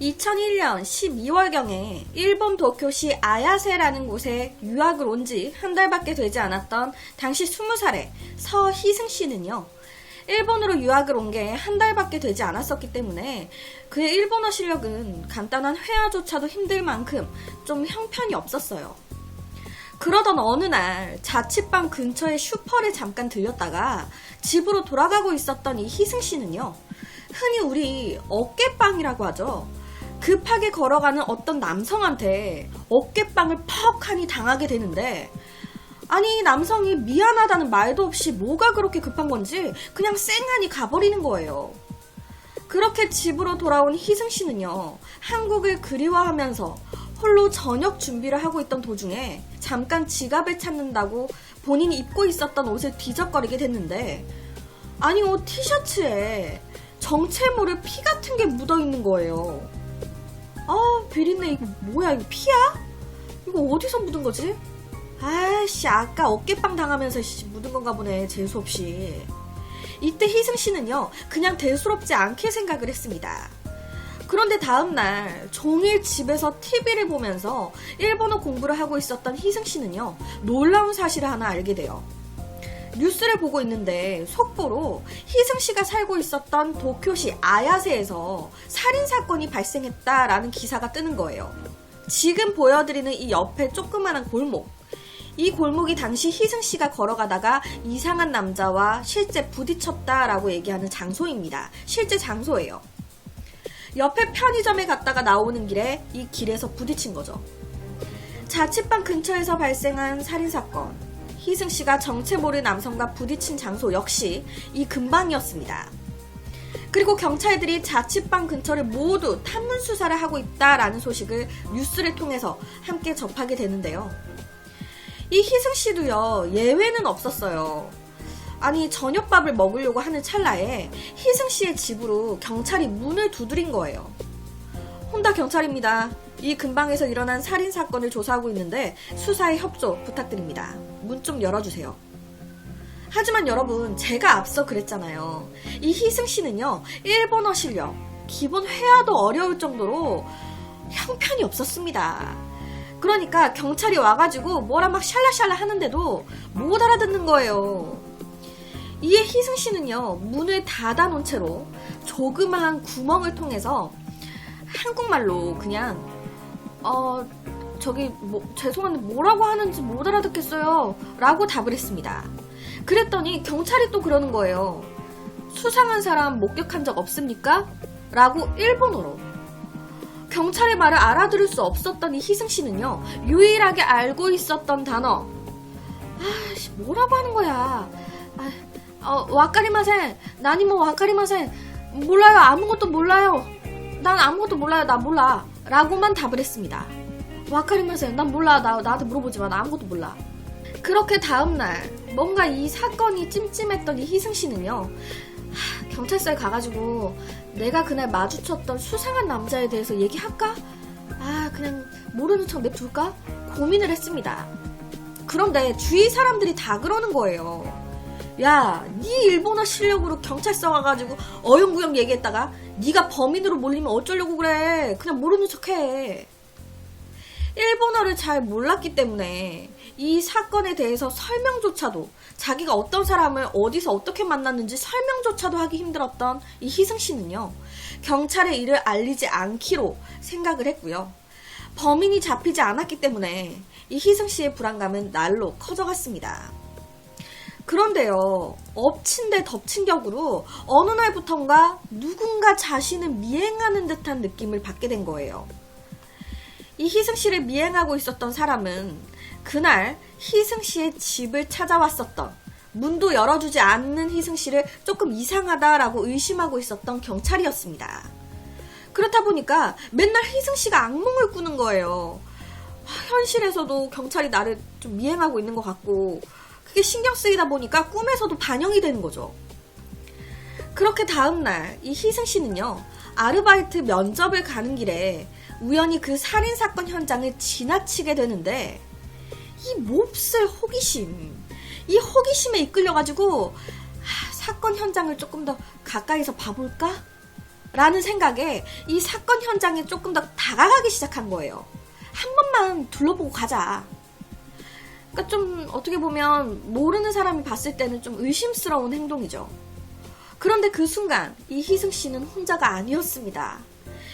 2001년 12월경에 일본 도쿄시 아야세라는 곳에 유학을 온 지 한 달밖에 되지 않았던 당시 20살의 서희승 씨는요. 일본으로 유학을 온 게 한 달밖에 되지 않았었기 때문에 그의 일본어 실력은 간단한 회화조차도 힘들 만큼 좀 형편이 없었어요. 그러던 어느 날 자취방 근처의 슈퍼를 잠깐 들렸다가 집으로 돌아가고 있었던 이 희승 씨는요. 흔히 우리 어깨빵이라고 하죠. 급하게 걸어가는 어떤 남성한테 어깨빵을 퍽하니 당하게 되는데 아니 남성이 미안하다는 말도 없이 뭐가 그렇게 급한 건지 그냥 쌩하니 가버리는 거예요. 그렇게 집으로 돌아온 희승 씨는요, 한국을 그리워하면서 홀로 저녁 준비를 하고 있던 도중에 잠깐 지갑을 찾는다고 본인이 입고 있었던 옷을 뒤적거리게 됐는데, 아니, 옷 티셔츠에 정체 모를 피 같은 게 묻어 있는 거예요. 아, 비린내, 이거 뭐야, 이거 피야? 이거 어디서 묻은 거지? 아씨, 아까 어깨빵 당하면서 씨, 묻은 건가 보네, 재수없이. 이때 희승 씨는요, 그냥 대수롭지 않게 생각을 했습니다. 그런데 다음날 종일 집에서 TV를 보면서 일본어 공부를 하고 있었던 희승 씨는요, 놀라운 사실을 하나 알게 돼요. 뉴스를 보고 있는데 속보로 희승 씨가 살고 있었던 도쿄시 아야세에서 살인 사건이 발생했다라는 기사가 뜨는 거예요. 지금 보여드리는 이 옆에 조그만한 골목. 이 골목이 당시 희승 씨가 걸어가다가 이상한 남자와 실제 부딪혔다라고 얘기하는 장소입니다. 실제 장소예요. 옆에 편의점에 갔다가 나오는 길에 이 길에서 부딪힌 거죠. 자취방 근처에서 발생한 살인 사건. 희승 씨가 정체 모를 남성과 부딪힌 장소 역시 이 근방이었습니다. 그리고 경찰들이 자취방 근처를 모두 탐문 수사를 하고 있다라는 소식을 뉴스를 통해서 함께 접하게 되는데요. 이 희승 씨도요, 예외는 없었어요. 아니, 저녁밥을 먹으려고 하는 찰나에 희승 씨의 집으로 경찰이 문을 두드린 거예요. 혼다 경찰입니다. 이 근방에서 일어난 살인 사건을 조사하고 있는데 수사에 협조 부탁드립니다. 문 좀 열어주세요. 하지만 여러분, 제가 앞서 그랬잖아요. 이 희승 씨는요, 일본어 실력, 기본 회화도 어려울 정도로 형편이 없었습니다. 그러니까 경찰이 와가지고 뭐라 막 샬라샬라 하는데도 못 알아듣는 거예요. 이에 희승 씨는요, 문을 닫아놓은 채로 조그마한 구멍을 통해서 한국말로 그냥, 어, 저기, 뭐, 죄송한데 뭐라고 하는지 못 알아듣겠어요. 라고 답을 했습니다. 그랬더니 경찰이 또 그러는 거예요. 수상한 사람 목격한 적 없습니까? 라고 일본어로. 경찰의 말을 알아들을 수 없었던 이 희승 씨는요, 유일하게 알고 있었던 단어. 아씨, 뭐라고 하는 거야. 아, 어, 와카리마센. 나니 뭐 와카리마센. 몰라요. 아무것도 몰라요. 난 아무것도 몰라요. 나 몰라. 라고만 답을 했습니다. 와카리마센. 난 몰라. 나, 나한테 물어보지 마. 나 아무것도 몰라. 그렇게 다음날, 뭔가 이 사건이 찜찜했던 이 희승 씨는요, 하, 경찰서에 가가지고 내가 그날 마주쳤던 수상한 남자에 대해서 얘기할까? 아, 그냥 모르는 척 냅둘까? 고민을 했습니다. 그런데 주위 사람들이 다 그러는 거예요. 야, 네 일본어 실력으로 경찰서 가가지고 어영부영 얘기했다가 네가 범인으로 몰리면 어쩌려고 그래. 그냥 모르는 척해. 일본어를 잘 몰랐기 때문에 이 사건에 대해서 설명조차도 자기가 어떤 사람을 어디서 어떻게 만났는지 설명조차도 하기 힘들었던 이 희승 씨는요. 경찰에 이를 알리지 않기로 생각을 했고요. 범인이 잡히지 않았기 때문에 이 희승 씨의 불안감은 날로 커져갔습니다. 그런데요, 엎친 데 덮친 격으로 어느 날부턴가 누군가 자신을 미행하는 듯한 느낌을 받게 된 거예요. 이 희승 씨를 미행하고 있었던 사람은 그날 희승 씨의 집을 찾아왔었던 문도 열어주지 않는 희승 씨를 조금 이상하다라고 의심하고 있었던 경찰이었습니다. 그렇다 보니까 맨날 희승 씨가 악몽을 꾸는 거예요. 하, 현실에서도 경찰이 나를 좀 미행하고 있는 것 같고 그게 신경 쓰이다 보니까 꿈에서도 반영이 되는 거죠. 그렇게 다음날 이 희승 씨는요 아르바이트 면접을 가는 길에 우연히 그 살인 사건 현장을 지나치게 되는데 이 몹쓸 호기심, 이 호기심에 이끌려가지고 아, 사건 현장을 조금 더 가까이서 봐볼까? 라는 생각에 이 사건 현장에 조금 더 다가가기 시작한 거예요. 한 번만 둘러보고 가자. 그러니까 좀 어떻게 보면 모르는 사람이 봤을 때는 좀 의심스러운 행동이죠. 그런데 그 순간 이 희승 씨는 혼자가 아니었습니다.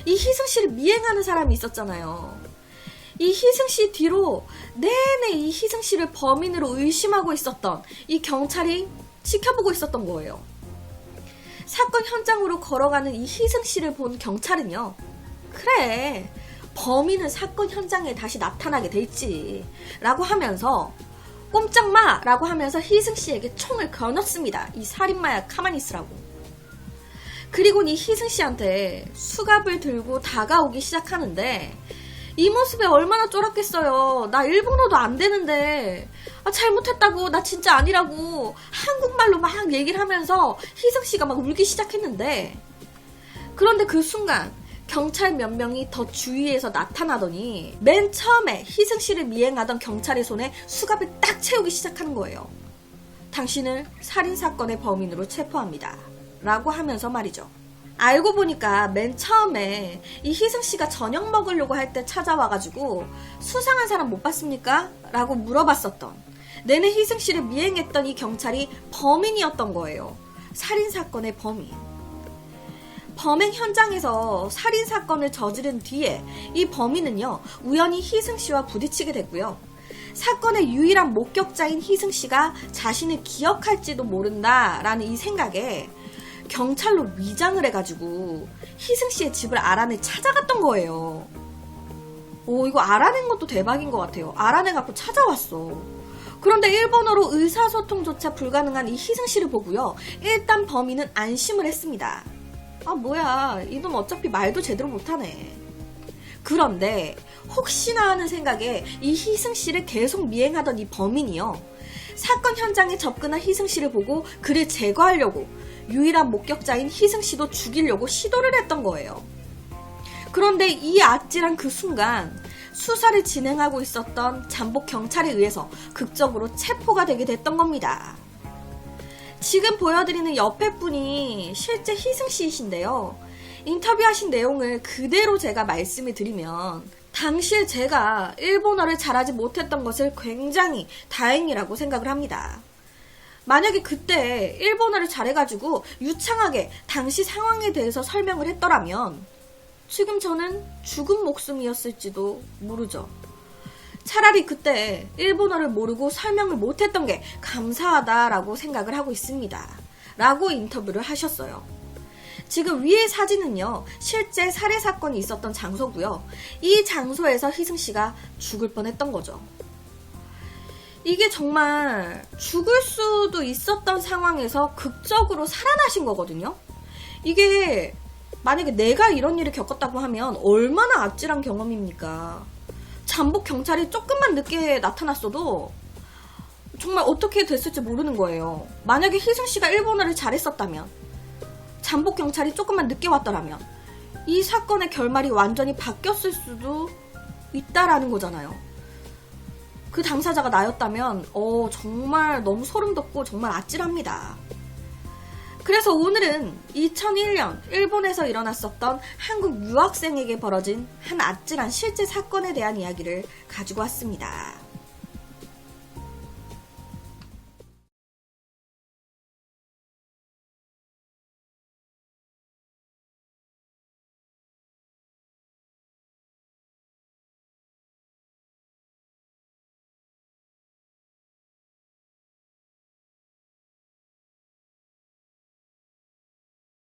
이 희승 씨를 미행하는 사람이 있었잖아요. 이 희승 씨 뒤로 내내 이 희승 씨를 범인으로 의심하고 있었던 이 경찰이 지켜보고 있었던 거예요. 사건 현장으로 걸어가는 이 희승 씨를 본 경찰은요. 그래. 범인은 사건 현장에 다시 나타나게 돼 있지. 라고 하면서 꼼짝 마! 라고 하면서 희승 씨에게 총을 겨눴습니다. 이 살인마야 가만히 있으라고. 그리고 이 희승 씨한테 수갑을 들고 다가오기 시작하는데 이 모습에 얼마나 쫄았겠어요. 나 일본어도 안 되는데 아, 잘못했다고 나 진짜 아니라고 한국말로 막 얘기를 하면서 희승 씨가 막 울기 시작했는데 그런데 그 순간 경찰 몇 명이 더 주위에서 나타나더니 맨 처음에 희승 씨를 미행하던 경찰의 손에 수갑을 딱 채우기 시작하는 거예요. 당신을 살인 사건의 범인으로 체포합니다. 라고 하면서 말이죠. 알고 보니까 맨 처음에 이 희승 씨가 저녁 먹으려고 할 때 찾아와가지고 수상한 사람 못 봤습니까? 라고 물어봤었던 내내 희승 씨를 미행했던 이 경찰이 범인이었던 거예요. 살인 사건의 범인. 범행 현장에서 살인 사건을 저지른 뒤에 이 범인은요 우연히 희승 씨와 부딪히게 됐고요. 사건의 유일한 목격자인 희승 씨가 자신을 기억할지도 모른다라는 이 생각에 경찰로 위장을 해가지고 희승 씨의 집을 알아내 찾아갔던 거예요. 오 이거 알아낸 것도 대박인 것 같아요. 알아내갖고 찾아왔어. 그런데 일본어로 의사소통조차 불가능한 이 희승 씨를 보고요. 일단 범인은 안심을 했습니다. 아 뭐야 이놈 어차피 말도 제대로 못하네. 그런데 혹시나 하는 생각에 이 희승 씨를 계속 미행하던 이 범인이요. 사건 현장에 접근한 희승 씨를 보고 그를 제거하려고 유일한 목격자인 희승 씨도 죽이려고 시도를 했던 거예요. 그런데 이 아찔한 그 순간 수사를 진행하고 있었던 잠복 경찰에 의해서 극적으로 체포가 되게 됐던 겁니다. 지금 보여드리는 옆에 분이 실제 희승 씨이신데요. 인터뷰하신 내용을 그대로 제가 말씀을 드리면 당시에 제가 일본어를 잘하지 못했던 것을 굉장히 다행이라고 생각을 합니다. 만약에 그때 일본어를 잘해가지고 유창하게 당시 상황에 대해서 설명을 했더라면 지금 저는 죽은 목숨이었을지도 모르죠. 차라리 그때 일본어를 모르고 설명을 못했던 게 감사하다라고 생각을 하고 있습니다. 라고 인터뷰를 하셨어요. 지금 위의 사진은요, 실제 살해 사건이 있었던 장소고요. 이 장소에서 희승 씨가 죽을 뻔했던 거죠. 이게 정말 죽을 수도 있었던 상황에서 극적으로 살아나신 거거든요. 이게 만약에 내가 이런 일을 겪었다고 하면 얼마나 아찔한 경험입니까? 잠복 경찰이 조금만 늦게 나타났어도 정말 어떻게 됐을지 모르는 거예요. 만약에 희승 씨가 일본어를 잘했었다면, 잠복 경찰이 조금만 늦게 왔더라면, 이 사건의 결말이 완전히 바뀌었을 수도 있다라는 거잖아요. 그 당사자가 나였다면, 어, 정말 너무 소름 돋고 정말 아찔합니다. 그래서 오늘은 2001년 일본에서 일어났었던 한국 유학생에게 벌어진 한 아찔한 실제 사건에 대한 이야기를 가지고 왔습니다.